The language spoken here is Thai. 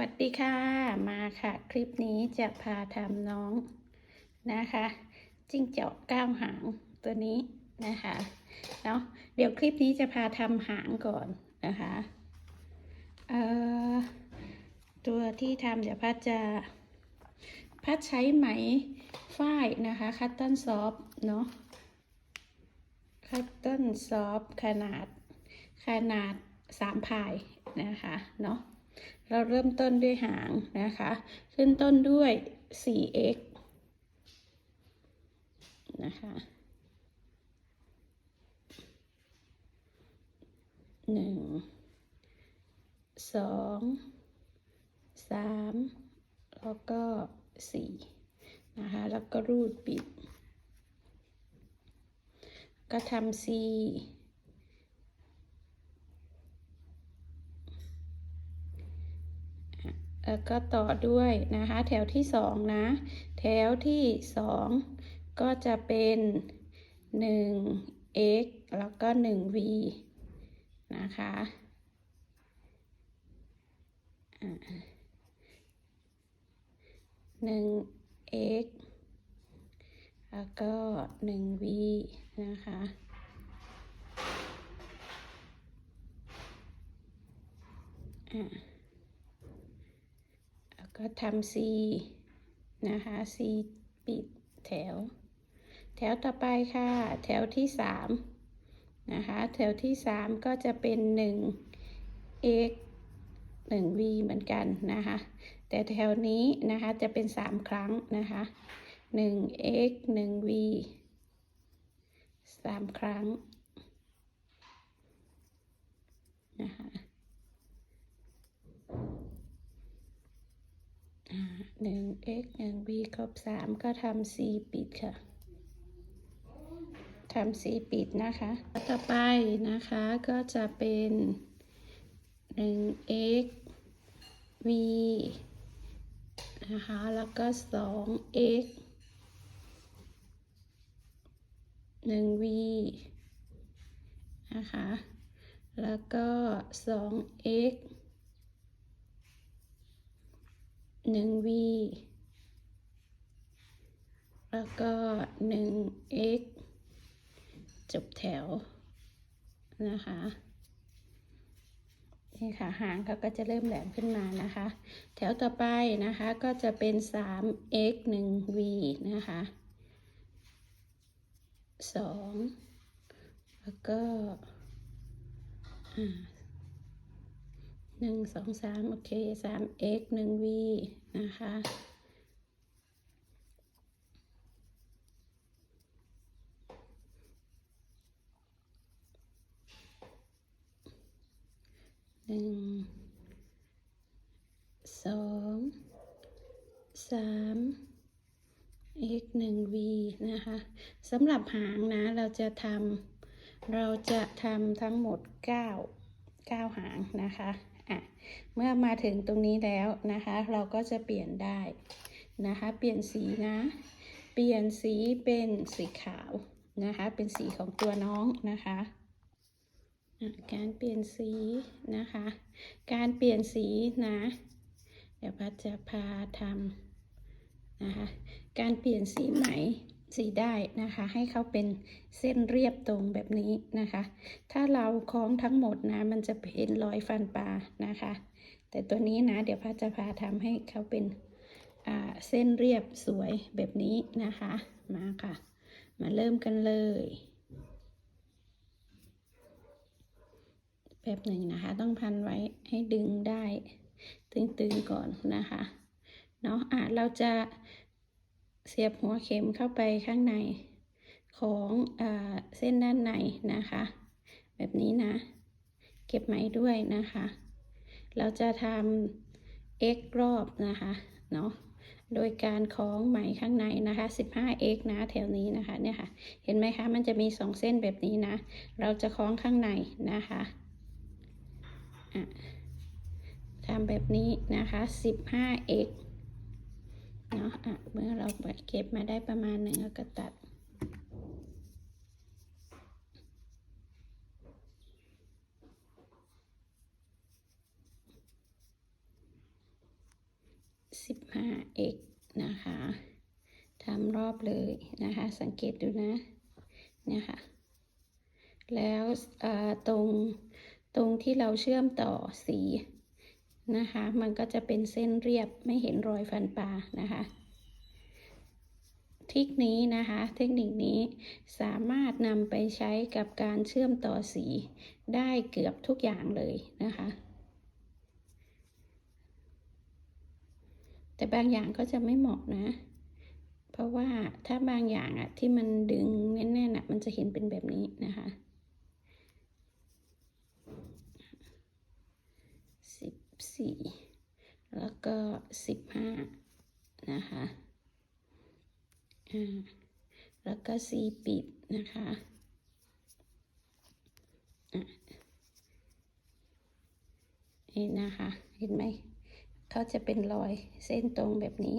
วัสดีค่ะ มาค่ะ คลิปนี้จะพาทำน้องนะคะ จิ้งจอกก้าวหางตัวนี้นะคะเนาะเดี๋ยวคลิปนี้จะพาทำหางก่อนนะคะเอ่อตัวที่ทำเดี๋ยวพัดจะพัดใช้ไหมฝ้ายนะคะคัตเติ้ลซอฟเนาะคัตเติ้ลซอฟขนาดขนาดสามพายนะคะเนาะ เราเริ่มต้นด้วยหางนะคะ ขึ้นต้นด้วย 4x นะคะหนึ่งสองสามแล้วก็สี่นะคะ แล้วก็รูดปิด ก็ทำ C แล้วก็ต่อด้วยนะคะแถวที่สองนะ แถวที่สองก็จะเป็น1 x แล้วก็1 v นะคะหนึ่ง x แล้วก็1 v นะคะ อ่า ก็ทำ C นะคะ C ปิดแถว แถวต่อไปค่ะ แถวที่สามนะคะ แถวที่สามก็จะเป็นหนึ่ง x หนึ่ง v เหมือนกันนะคะ แต่แถวนี้นะคะจะเป็นสามครั้งนะคะหนึ่ง x หนึ่ง v สามครั้ง x หนึ่ง v ครบสามก็ทำ c ปิดค่ะทำ c ปิดนะคะ ต่อไปนะคะก็จะเป็นหนึ่ง x v นะคะ แล้วก็สอง x หนึ่ง v นะคะ แล้วก็สอง x หนึ่ง v แล้วก็หนึ่ง x จบแถวนะคะนี่ค่ะหางเขาก็จะเริ่มแหลมขึ้นมานะคะ แถวต่อไปนะคะก็จะเป็น 3x 1 v นะคะ2แล้วก็หนึ่งสองสามโอเคสาม x หนึ่ง v นะคะ หนึ่งสองสาม x หนึ่ง v นะคะสำหรับหางนะเราจะทำเราจะทำทั้งหมด 9 9 หางนะคะอะเมื่อมาถึงตรงนี้แล้วนะคะ เราก็จะเปลี่ยนได้นะคะ เปลี่ยนสีนะ เปลี่ยนสีเป็นสีขาวนะคะ เป็นสีของตัวน้องนะคะ การเปลี่ยนสีนะคะ การเปลี่ยนสีนะ เดี๋ยวพัดจะพาทำนะคะ การเปลี่ยนสีไหมสีได้นะคะ ให้เขาเป็นเส้นเรียบตรงแบบนี้นะคะ ถ้าเราคล้องทั้งหมดนะ มันจะเป็นรอยฟันปลานะคะ แต่ตัวนี้นะ เดี๋ยวพัดจะพาทำให้เขาเป็นเส้นเรียบสวยแบบนี้นะคะ มาค่ะ มาเริ่มกันเลย แบบหนึ่งนะคะ ต้องพันไว้ให้ดึงได้ตึงๆก่อนนะคะเนาะอะเราจะเสียบหัวเข็มเข้าไปข้างในของอเส้นด้านในนะคะ แบบนี้นะ เก็บไหมด้วยนะคะ เราจะทำ x รอบนะคะเนาะโดยการคล้องไหมข้างในนะคะ 15x นะแถวนี้นะคะเนี่ยค่ะ เห็นไหมคะ มันจะมีสองเส้นแบบนี้นะ เราจะคล้องข้างในนะคะ ทำแบบนี้นะคะ 15x เนาะอะเมื่อเราเก็บมาได้ประมาณหนึ่งเราก็ตัดน 15x นะคะทำรอบเลยนะคะ สังเกตดูนะ เนี่ยค่ะ แล้วตรง ตรงที่เราเชื่อมต่อสีนะคะ มันก็จะเป็นเส้นเรียบไม่เห็นรอยฟันปลานะคะทริกนี้นะคะ เทคนิคนี้สามารถนำไปใช้กับการเชื่อมต่อสีได้เกือบทุกอย่างเลยนะคะ แต่บางอย่างก็จะไม่เหมาะนะ เพราะว่าถ้าบางอย่างอะที่มันดึงแน่นๆอะมันจะเห็นเป็นแบบนี้นะคะ สี่แล้วก็สิบห้านะคะอ่าแล้วก็สีปิดนะคะอะเห็นนะคะ เห็นไหมเขาจะเป็นรอยเส้นตรงแบบนี้